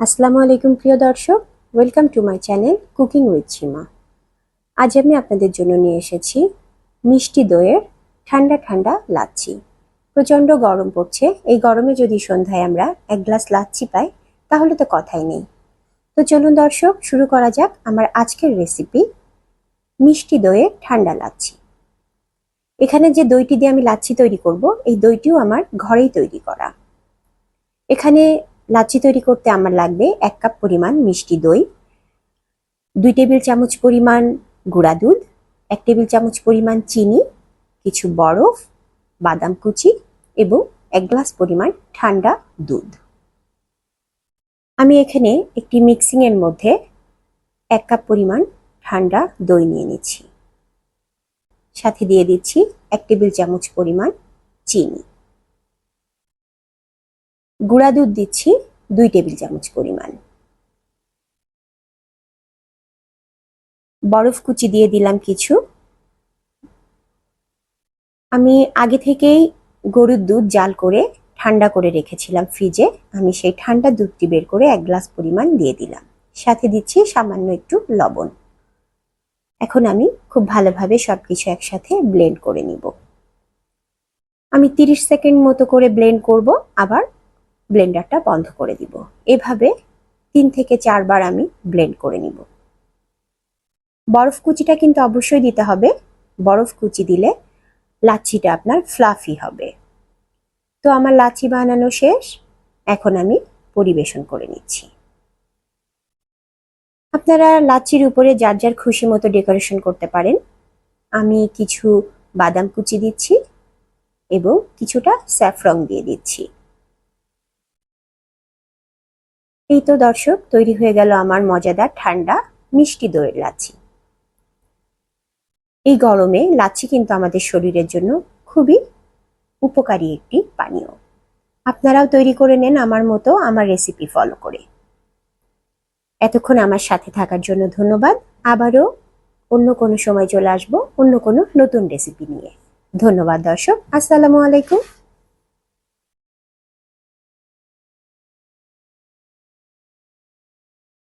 আসসালামু আলাইকুম, প্রিয় দর্শক। Welcome to my channel cooking with Seema আজ আমি আপনাদের জন্য নিয়ে এসেছি মিষ্টি দইয়ের ঠান্ডা ঠান্ডা লাচ্ছি। প্রচণ্ড গরম পড়ছে। এই গরমে যদি সন্ধ্যায় আমরা এক গ্লাস লাচ্ছি পাই, তাহলে তো কথাই নেই। তো চলুন দর্শক, শুরু করা যাক আমার আজকের রেসিপি মিষ্টি দইয়ের ঠান্ডা লাচ্ছি। এখানে যে দইটি দিয়ে আমি লাচ্ছি তৈরি করব, এই দইটিও আমার ঘরেই তৈরি করা। এখানে লাচ্ছি তৈরি করতে আমার লাগবে এক কাপ পরিমাণ মিষ্টি দই, দুই টেবিল চামচ পরিমাণ গুঁড়া দুধ, এক টেবিল চামচ পরিমাণ চিনি, কিছু বরফ, বাদাম কুচি এবং এক গ্লাস পরিমাণ ঠান্ডা দুধ। আমি এখানে একটি মিক্সিংয়ের মধ্যে এক কাপ পরিমাণ ঠান্ডা দই নিয়ে নিচ্ছি। সাথে দিয়ে দিচ্ছি এক টেবিল চামচ পরিমাণ চিনি। গুঁড়া দুধ দিচ্ছি দুই টেবিল চামচ পরিমাণ। বরফ কুচি দিয়ে দিলাম কিছু। আমি আগে থেকেই গরুর দুধ জাল করে ঠান্ডা করে রেখেছিলাম ফ্রিজে। আমি সেই ঠান্ডা দুধটি বের করে এক গ্লাস পরিমাণ দিয়ে দিলাম। সাথে দিচ্ছি সামান্য একটু লবণ। এখন আমি খুব ভালোভাবে সবকিছু একসাথে ব্লেন্ড করে নিব। আমি তিরিশ সেকেন্ড মতো করে ব্লেন্ড করব, আবার ব্লেন্ডারটা বন্ধ করে দিব। এভাবে তিন থেকে চারবার আমি ব্লেন্ড করে নিব। বরফ কুচিটা কিন্তু অবশ্যই দিতে হবে। বরফ কুচি দিলে লাচ্ছিটা আপনার ফ্লাফি হবে। তো আমার লাচ্ছি বানানো শেষ। এখন আমি পরিবেশন করে নিচ্ছি। আপনারা লাচ্ছির উপরে যার যার খুশি মতো ডেকোরেশন করতে পারেন। আমি কিছু বাদাম কুচি দিচ্ছি এবং কিছুটা স্যাফরং দিয়ে দিচ্ছি। এই তো দর্শক, তৈরি হয়ে গেল আমার মজাদার ঠান্ডা মিষ্টি দইয়ের লাচ্ছি। এই গরমে লাচ্ছি কিন্তু আমাদের শরীরের জন্য খুবই উপকারী একটি পানীয়। আপনারাও তৈরি করে নেন আমার মতো আমার রেসিপি ফলো করে। এতক্ষণ আমার সাথে থাকার জন্য ধন্যবাদ। আবারও অন্য কোনো সময় চলে আসব অন্য কোনো নতুন রেসিপি নিয়ে। ধন্যবাদ দর্শক, আসসালামু আলাইকুম।